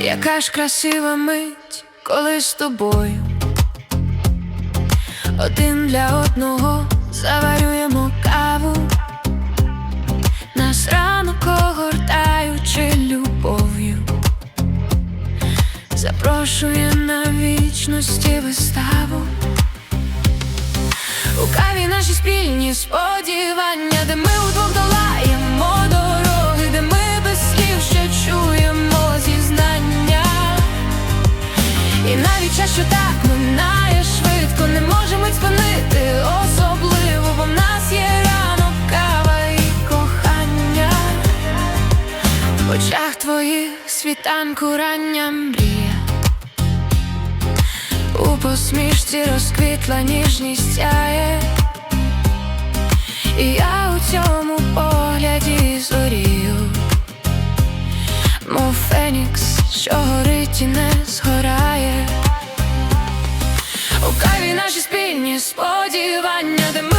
Яка ж красива мить, коли з тобою. Один для одного заварюємо каву, нас ранок огортаючи любов'ю, запрошує на вічності виставу. У каві наші спільні сподівання, де ми удвох час, що так минає швидко, не можемо й спинити особливо, в нас є ранок, кава і кохання. В очах твоїх світанку рання мрія. У посмішці розквітла ніжність сяє, і я у цьому погляді зорію, мов фенікс, що горить і не згорає. Наші спільні сподівання, де ми